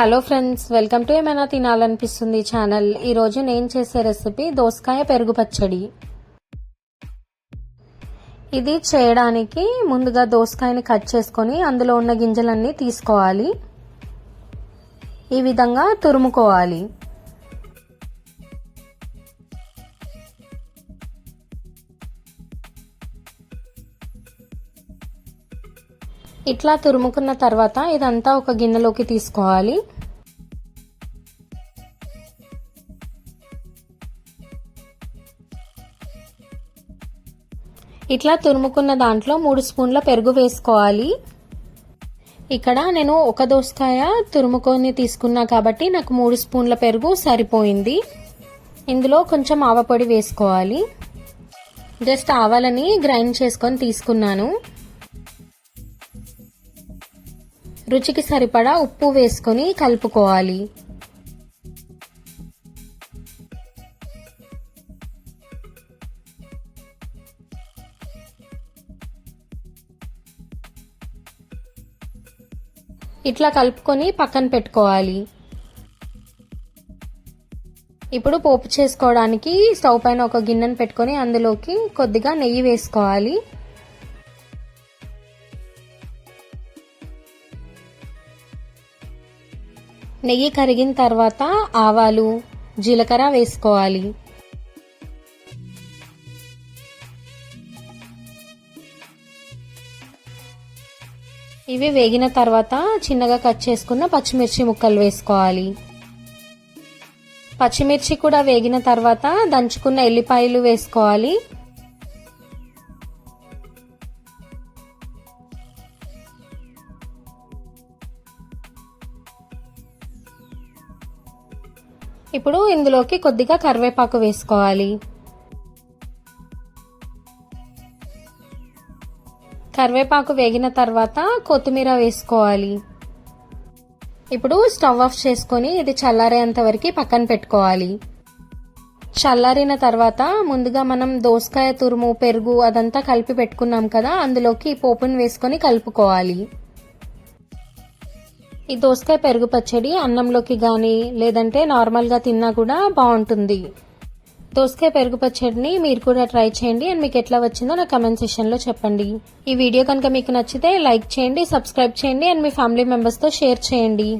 Hello friends welcome to ఏమైనా తినాలనిపిస్తుంది channel ఈరోజు నేను చేసే రెసిపీ దోసకాయ పెరుగు పచ్చడి. ఇది చేయడానికి ముందుగా దోసకాయని కట్ చేసుకొని అందులో ఉన్న గింజలన్నీ తీసుకోవాలి. ఈ విధంగా తురుముకోవాలి. ఇట్లా తురుముకున్న తర్వాత ఇదంతా ఒక గిన్నెలోకి తీసుకోవాలి. ఇట్లా తురుముకున్న దాంట్లో మూడు స్పూన్ల పెరుగు వేసుకోవాలి. ఇక్కడ నేను ఒక దోసకాయ తురుముకొని తీసుకున్నా కాబట్టి నాకు మూడు స్పూన్ల పెరుగు సరిపోయింది. ఇందులో కొంచెం ఆవపొడి వేసుకోవాలి. జస్ట్ ఆవాలని గ్రైండ్ చేసుకొని తీసుకున్నాను. రుచికి సరిపడా ఉప్పు వేసుకొని కలుపుకోవాలి. ఇట్లా కలుపుకొని పక్కన పెట్టుకోవాలి. ఇప్పుడు పోపు చేసుకోవడానికి స్టవ్ పైన ఒక గిన్నెను పెట్టుకొని అందులోకి కొద్దిగా నెయ్యి వేసుకోవాలి. నెయ్యి కరిగిన తర్వాత ఆవాలు జీలకర్ర వేసుకోవాలి. ఇవి వేగిన తర్వాత చిన్నగా కట్ చేసుకున్న పచ్చిమిర్చి ముక్కలు వేసుకోవాలి. పచ్చిమిర్చి కూడా వేగిన తర్వాత దంచుకున్న ఎల్లిపాయలు వేసుకోవాలి. ఇప్పుడు ఇందులోకి కొద్దిగా కరివేపాకు వేసుకోవాలి. కరివేపాకు వేగిన తర్వాత కొత్తిమీర వేసుకోవాలి. ఇప్పుడు స్టవ్ ఆఫ్ చేసుకొని ఇది చల్లారేంత వరకు పక్కన పెట్టుకోవాలి. చల్లారిన తర్వాత ముందుగా మనం దోసకాయ తురుము పెరుగు అదంతా కలిపి పెట్టుకున్నాం కదా అందులోకి పోపును వేసుకొని కలుపుకోవాలి. ఈ దోసకాయ పెరుగు పచ్చడి అన్నంలోకి కానీ లేదంటే నార్మల్గా తిన్నా కూడా బాగుంటుంది. దోసకాయ పెరుగు పచ్చడిని మీరు కూడా ట్రై చేయండి. అండ్ మీకు ఎట్లా వచ్చిందో నా కమెంట్ సెషన్లో చెప్పండి. ఈ వీడియో కనుక మీకు నచ్చితే లైక్ చేయండి సబ్స్క్రైబ్ చేయండి అండ్ మీ ఫ్యామిలీ మెంబర్స్తో షేర్ చేయండి.